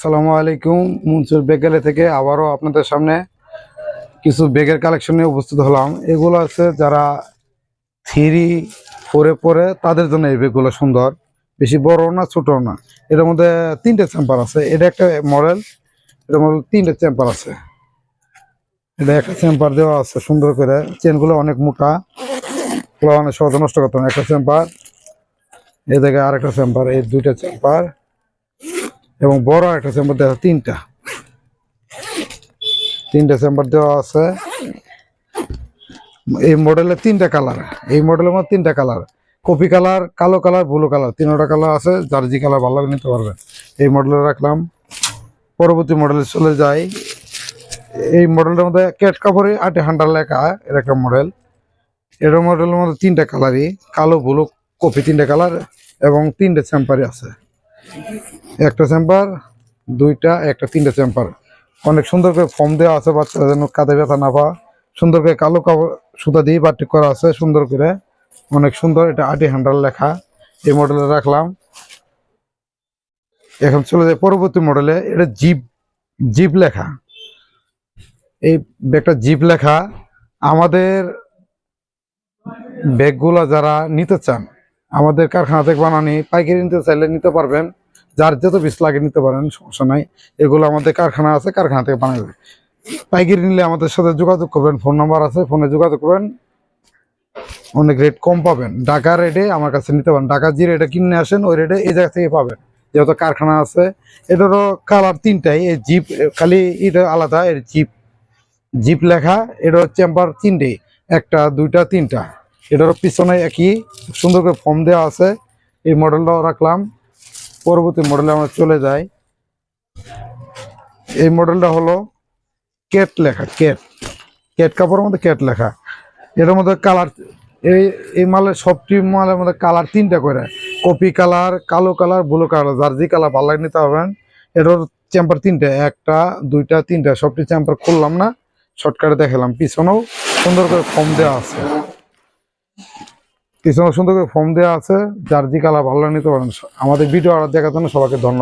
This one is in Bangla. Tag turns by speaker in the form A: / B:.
A: আসসালামু আলাইকুম, মুনসুর বেগেলে থেকে আবারও আপনাদের সামনে কিছু বেগের কালেকশন নিয়ে উপস্থিত হলাম। এগুলো আছে যারা থ্রি ফোরে পরে তাদের জন্য এই বেগগুলো সুন্দর। বেশি বড় না ছোট না। এটার মধ্যে তিনটে চ্যাম্পার আছে। এটা একটা মডেল এটার মধ্যে তিনটে চেম্বার আছে। এটা একটা চ্যাম্পার দেওয়া আছে সুন্দর করে। চেনগুলো অনেক মোটা। এগুলো অনেক সহজে নষ্ট করতে না। একটা চেম্বার এই জায়গায় আরেকটা চেম্বার এই দুইটা চেম্বার এবং বড় একটা চেম্বার দেওয়া তিনটা। তিনটা চেম্বার দেওয়া আছে। এই মডেলের তিনটা কালার। এই মডেলের মধ্যে তিনটা কালার। কপি কালার, কালো কালার, ব্লু কালার। তিনটা কালার আছে, যার যে কালার ভালো নিতে পারবেন এই মডেলে রাখলাম। পরবর্তী মডেলে চলে যাই। এই মডেলটার মধ্যে ক্যাট কাপড়ে আটে হান্ড্রেড লেখা, এর একটা মডেল। এটার মডেলের মধ্যে তিনটা কালারই, কালো, ব্লু, কপি তিনটা কালার এবং তিনটে চেম্পারই আছে। একটা চেম্বার, দুইটা, একটা তিনটা চেম্বার। অনেক সুন্দর করে ফর্ম দেওয়া আছে বাচ্চারা যেন কাঁধে ব্যথা না পাওয়া সুন্দর করে কালো কাপড়, সুতা দিয়ে বাটিক করা আছে সুন্দর করে। অনেক সুন্দর এটা আটি হান্ড্রেড লেখা। এই মডেলে রাখলাম। এখন চলে যায় পরবর্তী মডেলে। এটা জিপ জিপ লেখা। এই ব্যাগটা জিপ লেখা। আমাদের ব্যাগগুলো যারা নিতে চান, আমাদের কারখানা থেকে বানানি, পাইকারি নিতে চাইলে নিতে পারবেন। যার যত পিস লাগে নিতে পারেন, সমস্যা নাই। এগুলো আমাদের কারখানা আছে, কারখানা থেকে বানাবে পাইকারি নিলে আমাদের সাথে যোগাযোগ করবেন, ফোন নাম্বার আছে, ফোনে যোগাযোগ করবেন। অনেক রেট কম পাবেন। ঢাকা রেটে আমার কাছে নিতে পারেন। ঢাকা যে রেটে কিনে আসেন, ওই রেটে এই জায়গা থেকে পাবেন। যেহেতু কারখানা আছে, এটারও কালার তিনটাই। এই জিপ খালি এটা আলাদা এর জিপ জিপ লেখা, এটা চেম্বার তিনটে। একটা, দুইটা, তিনটা। এটারও পিছনে একই সুন্দর করে ফর্ম দেওয়া আছে। এই মডেলটাও রাখলাম। পরবর্তী মডেলে আমরা চলে যাই। এই মডেলটা হলো কেট লেখা কেট কেট কাপড়ের মধ্যে কেট লেখা। এটার মধ্যে কালার এই এই মালের সবটি মালের মধ্যে কালার তিনটা করে। কপি কালার কালো কালার ব্লু কালার যার যে কালার ভালো লাগে নিতে হবেন এটার চেম্বার তিনটা, একটা, দুইটা, তিনটা, সবটি চেম্বার খুললাম না। শর্টকাটে দেখালাম, পিছনেও সুন্দর করে ফর্ম দেওয়া আছে। পিছনে সুন্দর করে ফর্ম দেওয়া আছে। যার যে কালার ভালো নিতে পারেন, আমাদের ভিডিও আর দেখার জন্য সবাইকে ধন্যবাদ।